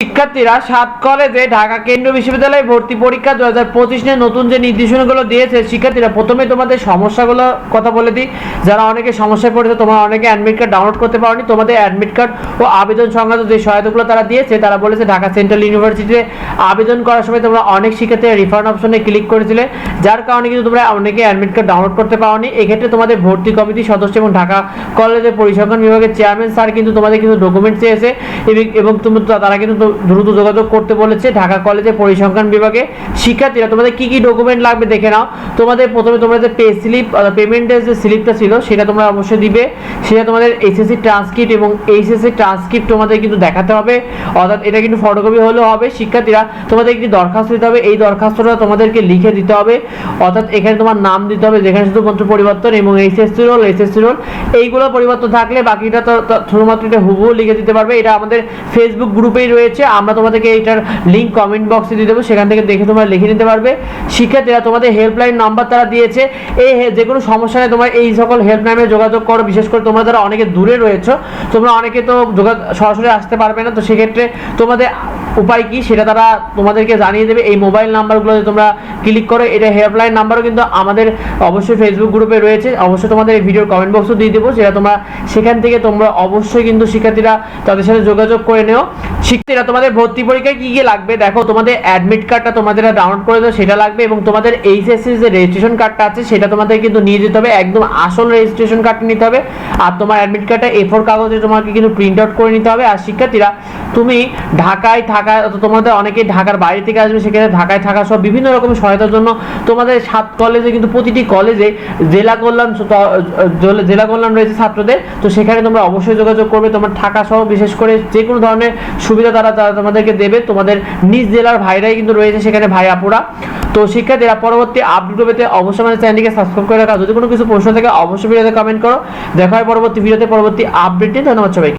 শিক্ষার্থীরা সাত কলেজে ঢাকা কেন্দ্রীয় বিশ্ববিদ্যালয়ে ভর্তি পরীক্ষা দু হাজার পঁচিশ নিয়ে নতুন যে নির্দেশনাগুলো দিয়েছে, শিক্ষার্থীরা প্রথমে তোমাদের সমস্যাগুলো কথা বলে দিই। যারা অনেকে সমস্যায় পড়েছে, তোমরা অনেকে অ্যাডমিট কার্ড ডাউনলোড করতে পারোনি। তোমাদের অ্যাডমিট কার্ড ও আবেদন সংক্রান্ত যে সহায়তাগুলো তারা দিয়েছে, তারা বলেছে ঢাকা সেন্ট্রাল ইউনিভার্সিটিতে আবেদন করার সময় তোমরা অনেক শিক্ষার্থীরা রিফান্ড অপশনে ক্লিক করেছিলে। যার কারণে কিন্তু তোমরা অনেকে অ্যাডমিট কার্ড ডাউনলোড করতে পারোনি। এক্ষেত্রে তোমাদের ভর্তি কমিটির সদস্য এবং ঢাকা কলেজের পরিসংখ্যান বিভাগের চেয়ারম্যান স্যার কিন্তু তোমাদের কিন্তু ডকুমেন্ট চেয়েছে এবং- তুমি তারা কিন্তু দ্রুত যোগাযোগ করতে বলেছে ঢাকা কলেজের পরিসংখ্যান বিভাগে শিক্ষার্থীরা। তোমাদের কি কি ডকুমেন্ট লাগবে দেখে নাও। তোমাদের প্রথমে তোমরা যে পে স্লিপ পেমেন্টের যে স্লিপটা ছিল, সেটা তোমরা অবশ্যই দিবে। সেটা তোমাদের এসএসসি ট্রান্সক্রিপ্ট এবং এইচএসসি ট্রান্সক্রিপ্ট তোমাদের কিন্তু দেখাতে হবে। অর্থাৎ এটা কিন্তু ফটোকপি হলেও হবে। শিক্ষার্থীরা, তোমাদের একটি দরখাস্ত দিতে হবে। এই দরখাস্তটা তোমাদেরকে লিখে দিতে হবে। অর্থাৎ এখানে তোমার নাম দিতে হবে, যেখানে শুধুমাত্র পরিবর্তন এবং এইচএসসি রোল এসএসসি রোল এইগুলো পরিবর্তন থাকলে বাকিটা তো তো, শুধুমাত্র এটা হুবহু লিখে দিতে পারবে। এটা আমাদের ফেসবুক গ্রুপেই রয়েছে। আমরা তোমাদেরকে এটার লিঙ্ক কমেন্ট বক্সে দিয়ে দেবো, সেখান থেকে দেখে তোমরা লিখে নিতে পারবে। শিক্ষার্থীরা, তোমাদের হেল্পলাইন নাম্বার তারা দিয়েছে। এই যে কোনো সমস্যা নেই, তোমরা এই সকল হেল্পলাইনে যোগাযোগ করো, বিশেষ করে তোমরা যারা অনেকে দূরে রয়েছো, তোমরা অনেকে তো যোগাযোগ সরাসরি আসতে পারবে না, তো সেক্ষেত্রে তোমাদের উপায় কি সেটা তারা তোমাদেরকে জানিয়ে দেবে। এই মোবাইল নাম্বারগুলোতে তোমরা ক্লিক করো, এটা হেল্পলাইন নাম্বারও কিন্তু আমাদের অবশ্যই ফেসবুক গ্রুপে রয়েছে। অবশ্যই তোমাদের এই ভিডিওর কমেন্ট বক্সও দিয়ে দেবো সেটা তোমরা সেখান থেকে তোমরা অবশ্যই কিন্তু শিক্ষার্থীরা তাদের সাথে যোগাযোগ করে নেও। শিক্ষার্থীরা, তোমাদের ভর্তি পরীক্ষায় কী কী লাগবে? দেখো, তোমাদের অ্যাডমিট কার্ডটা তোমাদের ডাউনলোড করে দাও, সেটা লাগবে এবং তোমাদের এইচএসসি যে রেজিস্ট্রেশন কার্ডটা আছে, সেটা তোমাদের কিন্তু নিয়ে যেতে হবে। একদম আসল রেজিস্ট্রেশন কার্ডটা নিতে হবে। আর তোমার অ্যাডমিট কার্ডটা এ ফোর কাগজে তোমাকে কিন্তু প্রিন্ট আউট করে নিতে হবে। আর শিক্ষার্থীরা তুমি ঢাকায় থাকা তোমাদের অনেকে ঢাকার বাইরে থেকে আসবে সেখানে ঢাকায় থাকা সব বিভিন্ন রকম সহায়তার জন্য তোমাদের সাত কলেজে কিন্তু প্রতিটি কলেজে জেলা কল্যাণ জেলা- কল্যাণ রয়েছে ছাত্রদের। তো সেখানে তোমরা অবশ্যই যোগাযোগ করবে। তোমার থাকা সহ বিশেষ করে যে কোনো ধরনের সুবিধা তারা তারা তোমাদেরকে দেবে। তোমাদের নিজ জেলার ভাইরাই কিন্তু রয়েছে সেখানে ভাই আপুরা তো শিক্ষার্থীরা, পরবর্তী আপডেট পেতে অবশ্যই আমাদের চ্যানেলটিকে সাবস্ক্রাইব করে রাখা। যদি কোনো কিছু প্রশ্ন থাকে, অবশ্যই ভিডিওতে কমেন্ট করো। দেখা হয় পরবর্তী ভিডিওতে পরবর্তী আপডেট নিয়ে ধন্যবাদ সবাই